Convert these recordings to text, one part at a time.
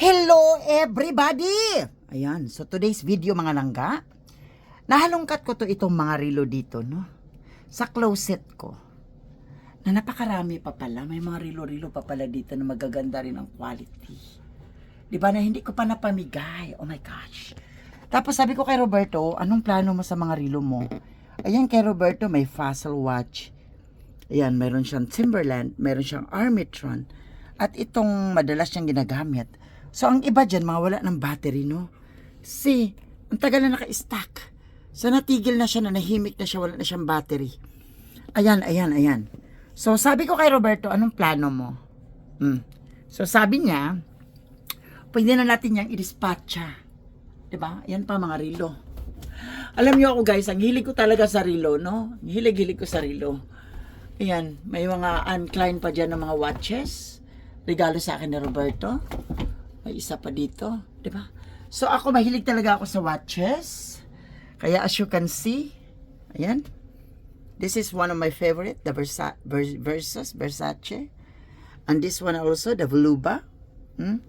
Hello everybody! Ayan, so today's video mga langga, nahalungkat ko to itong mga rilo dito, no? Sa closet ko. Na napakarami pa pala, may mga rilo-rilo pa pala dito na magaganda rin ang quality. Di ba na hindi ko pa napamigay? Oh my gosh. Tapos sabi ko kay Roberto, anong plano mo sa mga rilo mo? Ayan kay Roberto, may Fossil Watch. Ayan, meron siyang Timberland, meron siyang Armitron, at itong madalas niyang ginagamit. So, ang iba dyan, mga wala ng battery, no? Si, ang tagal na naka-stack. So, natigil na siya, na nahimik na siya, wala na siyang battery. Ayan, ayan, ayan. So, sabi ko kay Roberto, anong plano mo? Hmm. So, sabi niya, pwede na natin niyang i-dispatcha. Diba? Yan pa mga rilo. Alam niyo ako guys, ang hilig ko talaga sa rilo, no? Hilig-hilig ko sa rilo. Ayan, may mga uncline pa dyan ng mga watches. Regalo sa akin ni Roberto. May isa pa dito, di ba? So ako mahilig talaga ako sa watches. Kaya as you can see, ayan. This is one of my favorite, the Versa Ver- Versus Versace. And this one also, the Voluba. Hmm?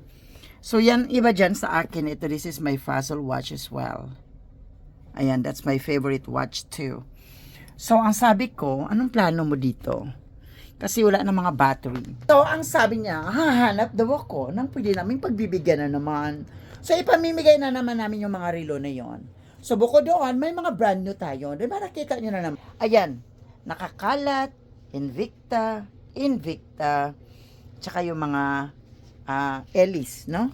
So yan, iba dyan sa akin. Ito, this is my Fossil watch as well. Ayan, that's my favorite watch too. So, ang sabi ko, anong plano mo dito? Kasi wala na mga battery. So, ang sabi niya, hahanap daw ako ng pwede namin pagbibigyan na naman. So, ipamimigay na naman namin yung mga relo na yon. So, bukod doon, may mga brand new tayo. Di ba nakita niyo na naman? Ayan, nakakalat, Invicta, Invicta, tsaka yung mga ah Ellis, no?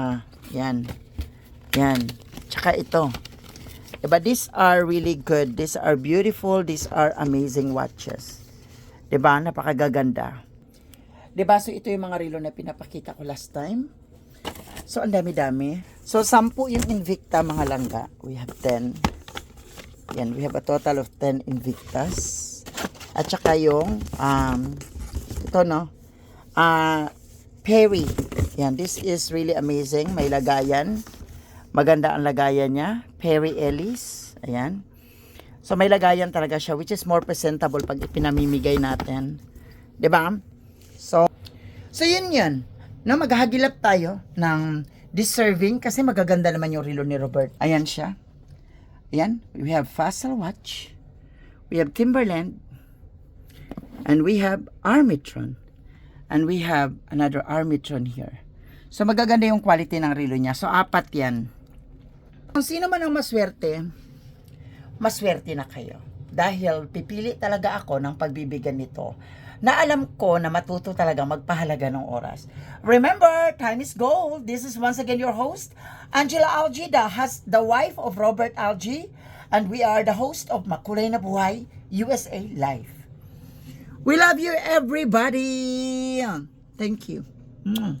Ah, yan. Yan. Tsaka ito. Diba, these are really good. These are beautiful. These are amazing watches. Diba, napakagaganda. Diba, so ito yung mga relo na pinapakita ko last time. So, ang dami-dami. So, sampu yung Invicta, mga langga. We have 10. Yan, we have a total of 10 Invictas. At saka yung, um, ito no, ah, Perry. Yan, this is really amazing. May lagayan. Maganda ang lagayan niya. Perry Ellis. Ayan. So may lagayan talaga siya which is more presentable pag ipinamimigay natin. 'Di ba? So So yun yun. No, maghahagilap tayo ng deserving kasi magaganda naman yung relo ni Robert. Ayan siya. Ayan. We have Fossil Watch. We have Timberland. And we have Armitron. And we have another Armitron here. So magaganda yung quality ng relo niya. So apat yan. Kung sino man ang maswerte, maswerte na kayo. Dahil pipili talaga ako ng pagbibigyan nito na alam ko na matuto talaga magpahalaga ng oras. Remember, time is gold. This is once again your host, Angela Algie, the, hus- the wife of Robert Algie, and we are the host of Makulay na Buhay USA Live. We love you everybody. Thank you. Mm.